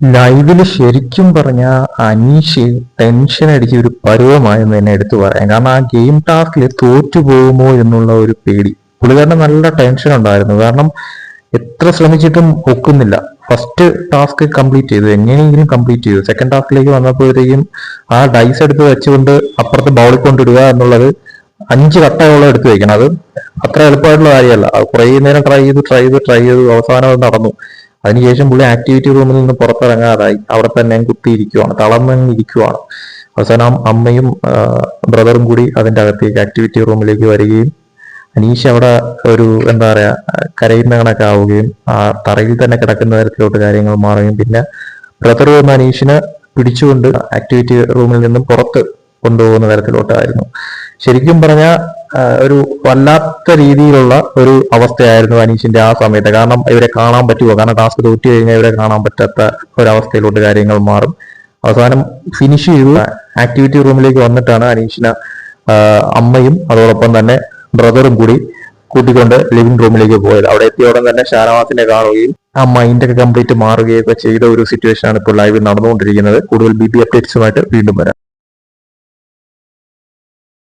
ലൈവിൽ ശരിക്കും പറഞ്ഞ അനീഷ് ടെൻഷൻ അടിച്ച ഒരു പരുവമായെന്ന് തന്നെ എടുത്തു പറയാം. കാരണം ആ ഗെയിം ടാസ്കിൽ തോറ്റു പോകുമോ എന്നുള്ള ഒരു പേടി. പുള്ളിക്കാരന് നല്ല ടെൻഷൻ ഉണ്ടായിരുന്നു. കാരണം എത്ര ശ്രമിച്ചിട്ടും ഒക്കുന്നില്ല. ഫസ്റ്റ് ടാസ്ക് കംപ്ലീറ്റ് ചെയ്തു. എങ്ങനെയെങ്കിലും കംപ്ലീറ്റ് ചെയ്തു. സെക്കൻഡ് ടാസ്കിലേക്ക് വന്നപ്പോഴത്തേക്കും ആ ഡൈസ് എടുത്ത് വെച്ചുകൊണ്ട് അപ്പുറത്ത് ബൗളിൽ കൊണ്ടിടുക എന്നുള്ളത് അഞ്ച് കട്ടയോളം എടുത്തു വെക്കണം. അത് അത്ര എളുപ്പമായിട്ടുള്ള കാര്യമല്ല. കുറേ നേരം ട്രൈ ചെയ്ത് ട്രൈ ചെയ്ത് ട്രൈ ചെയ്ത്. അവസാനം നടന്നു. അതിനുശേഷം പുള്ളി ആക്ടിവിറ്റി റൂമിൽ നിന്ന് പുറത്തിറങ്ങാതായി. അവിടെ തന്നെ കുത്തിയിരിക്കുവാണ് തളർന്നങ്ങ് ഇരിക്കുവാണ്. അവസാനം അമ്മയും ബ്രദറും കൂടി അതിന്റെ അകത്തേക്ക് ആക്ടിവിറ്റി റൂമിലേക്ക് വരികയും അനീഷ് അവിടെ ഒരു എന്താ പറയാ കരയുന്ന കണക്ക് ആവുകയും ആ തറയിൽ തന്നെ കിടക്കുന്ന തരത്തിലോട്ട് കാര്യങ്ങൾ മാറുകയും പിന്നെ ബ്രദർ വന്ന് അനീഷിനെ പിടിച്ചുകൊണ്ട് ആക്ടിവിറ്റി റൂമിൽ നിന്നും പുറത്ത് കൊണ്ടുപോകുന്ന തരത്തിലോട്ടായിരുന്നു. ശരിക്കും പറഞ്ഞ ഒരു വല്ലാത്ത രീതിയിലുള്ള ഒരു അവസ്ഥയായിരുന്നു അനീഷിന്റെ ആ സമയത്ത്. കാരണം ഇവരെ കാണാൻ പറ്റുമോ? കാരണം ടാസ്ക് തോറ്റു കഴിഞ്ഞാൽ ഇവരെ കാണാൻ പറ്റാത്ത ഒരവസ്ഥയിലോട്ട് കാര്യങ്ങൾ മാറും. അവസാനം ഫിനിഷ് ചെയ്തു. ആക്ടിവിറ്റി റൂമിലേക്ക് വന്നിട്ടാണ് അനീഷിന് അമ്മയും അതോടൊപ്പം തന്നെ ബ്രദറും കൂടി കൂട്ടിക്കൊണ്ട് ലിവിംഗ് റൂമിലേക്ക് പോയത്. അവിടെ എത്തിയ ഉടൻ തന്നെ ഷാനവാസിനെ കാണുകയും ആ മൈൻഡ് ഒക്കെ കംപ്ലീറ്റ് മാറുകയൊക്കെ ചെയ്ത ഒരു സിറ്റുവേഷൻ ആണ് ഇപ്പോൾ ലൈവിൽ നടന്നുകൊണ്ടിരിക്കുന്നത്. കൂടുതൽ ബി ബി അപ്ഡേറ്റ്സുമായിട്ട് വീണ്ടും വരാം.